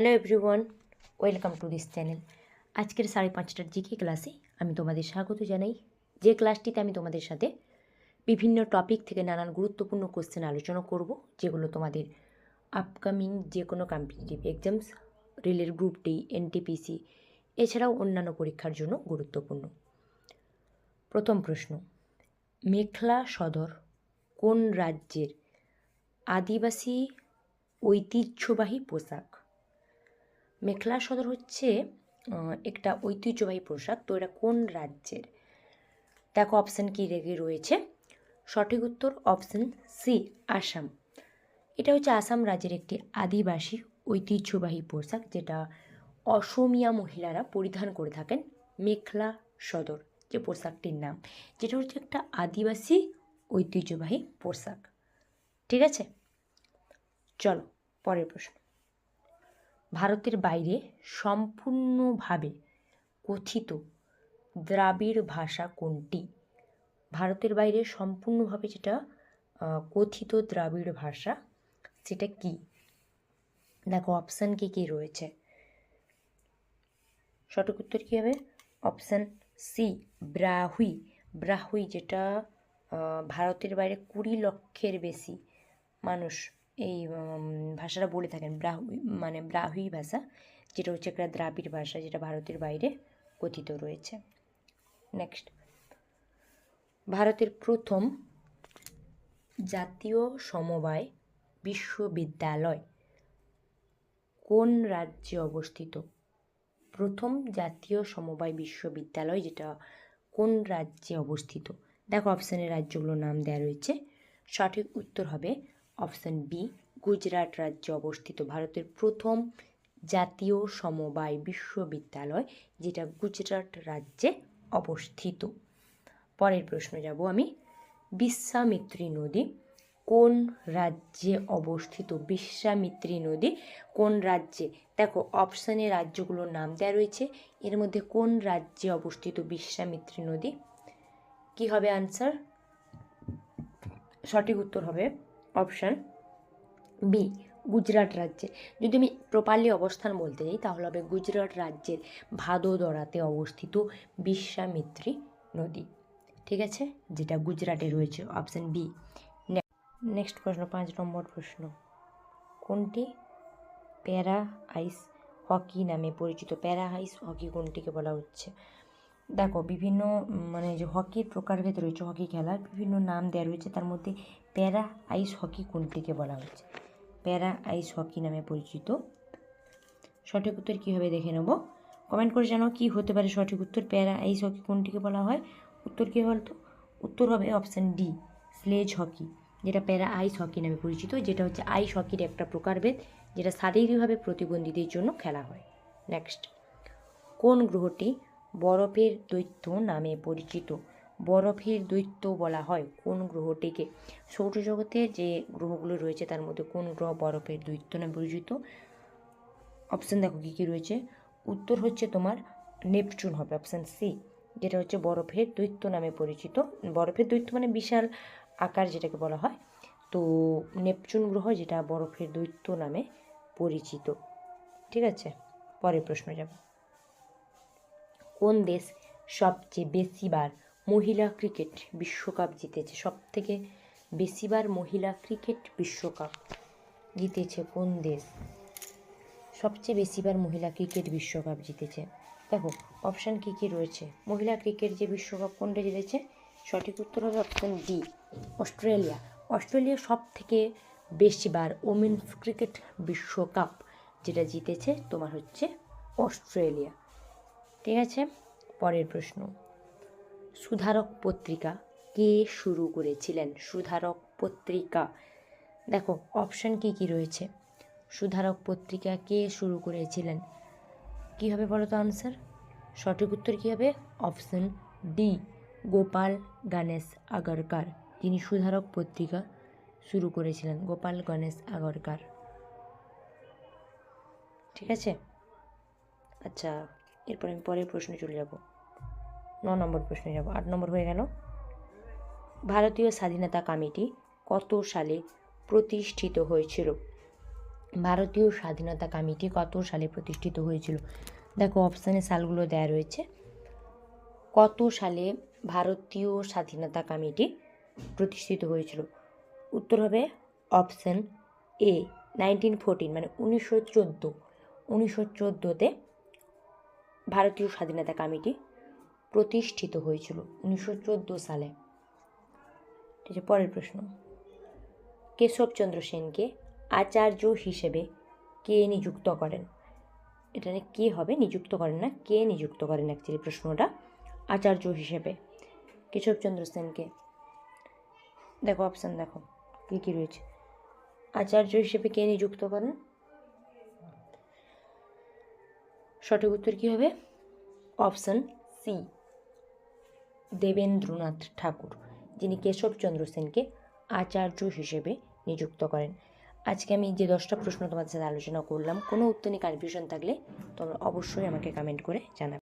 Hello everyone welcome to this channel আজকের সাড়ে পাঁচটার জিকে ক্লাসে আমি তোমাদের স্বাগত জানাই। যে ক্লাসটিতে আমি তোমাদের সাথে বিভিন্ন টপিক থেকে নানান গুরুত্বপূর্ণ কোশ্চেন আলোচনা করব, যেগুলো তোমাদের আপকামিং যে কোনো কম্পিটিটিভ এক্সামস রেলের গ্রুপ ডি এনটিপিসি এছাড়াও অন্যান্য পরীক্ষার জন্য গুরুত্বপূর্ণ। প্রথম প্রশ্ন, মেখলা সদর কোন রাজ্যের আদিবাসী ঐতিহ্যবাহী পোশাক? মেখলা সদর হচ্ছে একটা ঐতিহ্যবাহী পোশাক। তো এটা কোন রাজ্যের? দেখো অপশান কি রেগে রয়েছে। সঠিক উত্তর অপশান সি আসাম। এটা হচ্ছে আসাম রাজ্যের একটি আদিবাসী ঐতিহ্যবাহী পোশাক যেটা অসমিয়া মহিলারা পরিধান করে থাকেন মেখলা সদর, যে পোশাকটির নাম। যেটা হচ্ছে একটা আদিবাসী ঐতিহ্যবাহী পোশাক। ঠিক আছে? চলো, পরের প্রশ্ন। ভারতের বাইরে সম্পূর্ণভাবে কথিত দ্রাবিড় ভাষা কোনটি? ভারতের বাইরে সম্পূর্ণভাবে যেটা কথিত দ্রাবিড় ভাষা সেটা কি? দেখো অপশান কী কী রয়েছে? সঠিক উত্তর কী হবে? অপশান সি ব্রাহুই ব্রাহুই যেটা ভারতের বাইরে কুড়ি লক্ষের বেশি মানুষ এই ভাষাটা বলে থাকেন ব্রাহুই মানে ব্রাহুই ভাষা, যেটা হচ্ছে একটা দ্রাবিড় ভাষা, যেটা ভারতের বাইরে কথিত রয়েছে। নেক্সট ভারতের প্রথম জাতীয় সমবায় বিশ্ববিদ্যালয় কোন রাজ্যে অবস্থিত? প্রথম জাতীয় সমবায় বিশ্ববিদ্যালয় যেটা কোন রাজ্যে অবস্থিত? দেখো অপশানের রাজ্যগুলোর নাম দেওয়া রয়েছে। সঠিক উত্তর হবে অপশান বি, গুজরাট রাজ্যে অবস্থিত ভারতের প্রথম জাতীয় সমবায় বিশ্ববিদ্যালয়, যেটা গুজরাট রাজ্যে অবস্থিত। পরের প্রশ্ন যাব আমি। বিশ্বামিত্রী নদী কোন রাজ্যে অবস্থিত? বিশ্বামিত্রী নদী কোন রাজ্যে? দেখো, অপশানে রাজ্যগুলোর নাম দেওয়া রয়েছে। এর মধ্যে কোন রাজ্যে অবস্থিত বিশ্বামিত্রী নদী? কি হবে আনসার? সঠিক উত্তর হবে অপশান বি গুজরাট রাজ্যে। যদি আমি প্রপারলি অবস্থান বলতে যাই, তাহলে হবে গুজরাট রাজ্যের ভাদোদরাতে অবস্থিত বিশ্বামিত্রী নদী। ঠিক আছে? যেটা গুজরাটে রয়েছে অপশান বি নেক্সট প্রশ্ন, পাঁচ নম্বর প্রশ্ন। কোনটি? প্যারা আইস হকি নামে পরিচিত। প্যারা আইস হকি কোনটিকে বলা হচ্ছে? দেখো, বিভিন্ন মানে যে হকির প্রকারভেদ রয়েছে, হকি খেলার বিভিন্ন নাম দেওয়া রয়েছে, তার মধ্যে প্যারা আইস হকি কোনটিকে বলা হচ্ছে প্যারা আইস হকি নামে পরিচিত। সঠিক উত্তর কীভাবে দেখে নেব? কমেন্ট করে জানাও কী হতে পারে সঠিক উত্তর, প্যারা আইস হকি কোনটিকে বলা হয়? উত্তর কী বলতো? উত্তর হবে অপশান ডি স্লেজ হকি যেটা প্যারা আইস হকি নামে পরিচিত, যেটা হচ্ছে আইস হকির একটা প্রকারভেদ, যেটা শারীরিকভাবে প্রতিবন্ধীদের জন্য খেলা হয়। নেক্সট কোন গ্রহটি বরফের দৈত্য নামে পরিচিত। বরফের দৈত্য বলা হয় কোন গ্রহটিকে। সৌরজগতে যে গ্রহগুলো রয়েছে তার মধ্যে কোন গ্রহ বরফের দৈত্য নামে পরিচিত? অপশান দেখো কী কী রয়েছে। উত্তর হচ্ছে তোমার নেপচুন হবে অপশান সি যেটা হচ্ছে বরফের দৈত্য নামে পরিচিত। বরফের দৈত্য মানে বিশাল আকার যেটাকে বলা হয়। তো নেপচুন গ্রহ যেটা বরফের দৈত্য নামে পরিচিত। ঠিক আছে? পরের প্রশ্ন যাব। কোন দেশ সবচেয়ে বেশিবার মহিলা ক্রিকেট বিশ্বকাপ জিতেছে? সব থেকে বেশিবার মহিলা ক্রিকেট বিশ্বকাপ জিতেছে কোন দেশ? সবচেয়ে বেশিবার মহিলা ক্রিকেট বিশ্বকাপ জিতেছে। দেখো অপশান কী কী রয়েছে? মহিলা ক্রিকেট যে বিশ্বকাপ কোনটা জিতেছে? সঠিক উত্তর হবে অপশান ডি অস্ট্রেলিয়া। অস্ট্রেলিয়া সব থেকে বেশিবার ওমেন্স ক্রিকেট বিশ্বকাপ যেটা জিতেছে তোমার হচ্ছে অস্ট্রেলিয়া। ঠিক আছে? পরের প্রশ্ন। সুধারক পত্রিকা কে শুরু করেছিলেন? সুধারক পত্রিকা। দেখো অপশান কি কি রয়েছে? সুধারক পত্রিকা কে শুরু করেছিলেন? কি হবে বলো তো আনসার সঠিক উত্তর কী হবে? Option D Gopal Ganesh Agarkar. তিনি সুধারক পত্রিকা শুরু করেছিলেন, গোপাল গণেশ আগরকার। ঠিক আছে? আচ্ছা এরপর আমি পরের প্রশ্নে চলে যাব। ন নম্বর প্রশ্নে যাব। আট নম্বর হয়ে গেল। ভারতীয় স্বাধীনতা কমিটি কত সালে প্রতিষ্ঠিত হয়েছিল? ভারতীয় স্বাধীনতা কমিটি কত সালে প্রতিষ্ঠিত হয়েছিল? দেখো অপশানে সালগুলো দেওয়া রয়েছে। কত সালে ভারতীয় স্বাধীনতা কমিটি প্রতিষ্ঠিত হয়েছিল? উত্তর হবে অপশান এ নাইনটিন ফোরটিন মানে উনিশশো চোদ্দ। উনিশশো চোদ্দোতে ভারতীয় স্বাধীনতা কমিটি প্রতিষ্ঠিত হয়েছিল উনিশশো চোদ্দ সালে। ঠিক আছে পরের প্রশ্ন। কেশবচন্দ্র সেনকে আচার্য হিসেবে কে নিযুক্ত করেন? এটা কে হবে নিযুক্ত করেন না, কে নিযুক্ত করেন অ্যাকচুয়ালি প্রশ্নটা আচার্য হিসেবে। কেশবচন্দ্র সেনকে। দেখো অপশান দেখো, কী কী রয়েছে। আচার্য হিসেবে কে নিযুক্ত করেন? সঠিক উত্তর কী হবে? Option C. দেবেন্দ্রনাথ ঠাকুর, যিনি কেশবচন্দ্র সেনকে আচার্য হিসেবে নিযুক্ত করেন। আজকে আমি যে দশটা প্রশ্ন তোমাদের সাথে আলোচনা করলাম, কোনো উত্তর নিয়ে কনফিউশন থাকলে তোমরা অবশ্যই আমাকে কমেন্ট করে জানাবে।